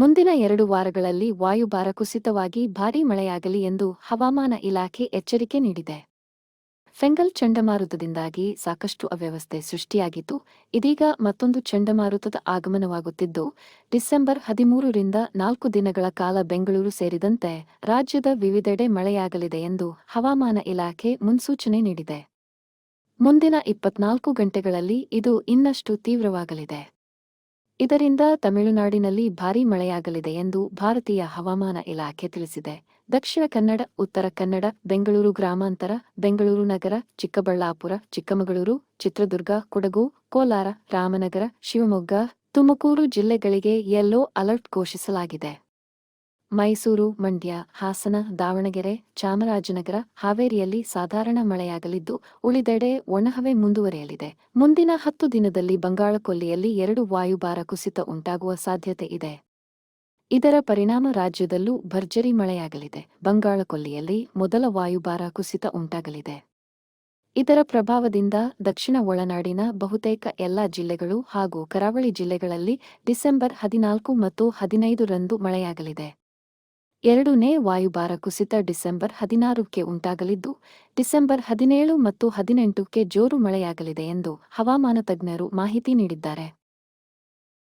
ಮುಂದಿನ ಎರಡು ವಾರಗಳಲ್ಲಿ ವಾಯುಭಾರ ಕುಸಿತವಾಗಿ ಭಾರೀ ಮಳೆಯಾಗಲಿ ಎಂದು ಹವಾಮಾನ ಇಲಾಖೆ ಎಚ್ಚರಿಕೆ ನೀಡಿದೆ. ಫೆಂಗಲ್ ಚಂಡಮಾರುತದಿಂದಾಗಿ ಸಾಕಷ್ಟು ಅವ್ಯವಸ್ಥೆ ಸೃಷ್ಟಿಯಾಗಿತ್ತು. ಇದೀಗ ಮತ್ತೊಂದು ಚಂಡಮಾರುತದ ಆಗಮನವಾಗುತ್ತಿದ್ದು, ಡಿಸೆಂಬರ್ ಹದಿಮೂರರಿಂದ ನಾಲ್ಕು ದಿನಗಳ ಕಾಲ ಬೆಂಗಳೂರು ಸೇರಿದಂತೆ ರಾಜ್ಯದ ವಿವಿಧೆಡೆ ಮಳೆಯಾಗಲಿದೆ ಎಂದು ಹವಾಮಾನ ಇಲಾಖೆ ಮುನ್ಸೂಚನೆ ನೀಡಿದೆ. ಮುಂದಿನ ಇಪ್ಪತ್ನಾಲ್ಕು ಗಂಟೆಗಳಲ್ಲಿ ಇದು ಇನ್ನಷ್ಟು ತೀವ್ರವಾಗಲಿದೆ. ಇದರಿಂದ ತಮಿಳುನಾಡಿನಲ್ಲಿ ಭಾರೀ ಮಳೆಯಾಗಲಿದೆ ಎಂದು ಭಾರತೀಯ ಹವಾಮಾನ ಇಲಾಖೆ ತಿಳಿಸಿದೆ. ದಕ್ಷಿಣ ಕನ್ನಡ, ಉತ್ತರ ಕನ್ನಡ, ಬೆಂಗಳೂರು ಗ್ರಾಮಾಂತರ, ಬೆಂಗಳೂರು ನಗರ, ಚಿಕ್ಕಬಳ್ಳಾಪುರ, ಚಿಕ್ಕಮಗಳೂರು, ಚಿತ್ರದುರ್ಗ, ಕೊಡಗು, ಕೋಲಾರ, ರಾಮನಗರ, ಶಿವಮೊಗ್ಗ, ತುಮಕೂರು ಜಿಲ್ಲೆಗಳಿಗೆ ಯೆಲ್ಲೋ ಅಲರ್ಟ್ ಘೋಷಿಸಲಾಗಿದೆ. ಮೈಸೂರು, ಮಂಡ್ಯ, ಹಾಸನ, ದಾವಣಗೆರೆ, ಚಾಮರಾಜನಗರ ಹಾವೇರಿಯಲ್ಲಿ ಸಾಧಾರಣ ಮಳೆಯಾಗಲಿದ್ದು, ಉಳಿದೆಡೆ ಒಣಹವೆ ಮುಂದುವರೆಯಲಿದೆ. ಮುಂದಿನ ಹತ್ತು ದಿನದಲ್ಲಿ ಬಂಗಾಳಕೊಲ್ಲಿಯಲ್ಲಿ ಎರಡು ವಾಯುಭಾರ ಕುಸಿತ ಉಂಟಾಗುವ ಸಾಧ್ಯತೆ ಇದೆ. ಇದರ ಪರಿಣಾಮ ರಾಜ್ಯದಲ್ಲೂ ಭರ್ಜರಿ ಮಳೆಯಾಗಲಿದೆ. ಬಂಗಾಳಕೊಲ್ಲಿಯಲ್ಲಿ ಮೊದಲ ವಾಯುಭಾರ ಕುಸಿತ ಉಂಟಾಗಲಿದೆ. ಇದರ ಪ್ರಭಾವದಿಂದ ದಕ್ಷಿಣ ಒಳನಾಡಿನ ಬಹುತೇಕ ಎಲ್ಲಾ ಜಿಲ್ಲೆಗಳು ಹಾಗೂ ಕರಾವಳಿ ಜಿಲ್ಲೆಗಳಲ್ಲಿ ಡಿಸೆಂಬರ್ ಹದಿನಾಲ್ಕು ಮತ್ತು ಹದಿನೈದು ರಂದು ಮಳೆಯಾಗಲಿದೆ. ಎರಡನೇ ವಾಯುಭಾರ ಕುಸಿತ ಡಿಸೆಂಬರ್ ಹದಿನಾರಕ್ಕೆ ಉಂಟಾಗಲಿದ್ದು, ಡಿಸೆಂಬರ್ ಹದಿನೇಳು ಮತ್ತು ಹದಿನೆಂಟಕ್ಕೆ ಜೋರು ಮಳೆಯಾಗಲಿದೆ ಎಂದು ಹವಾಮಾನ ತಜ್ಞರು ಮಾಹಿತಿ ನೀಡಿದ್ದಾರೆ.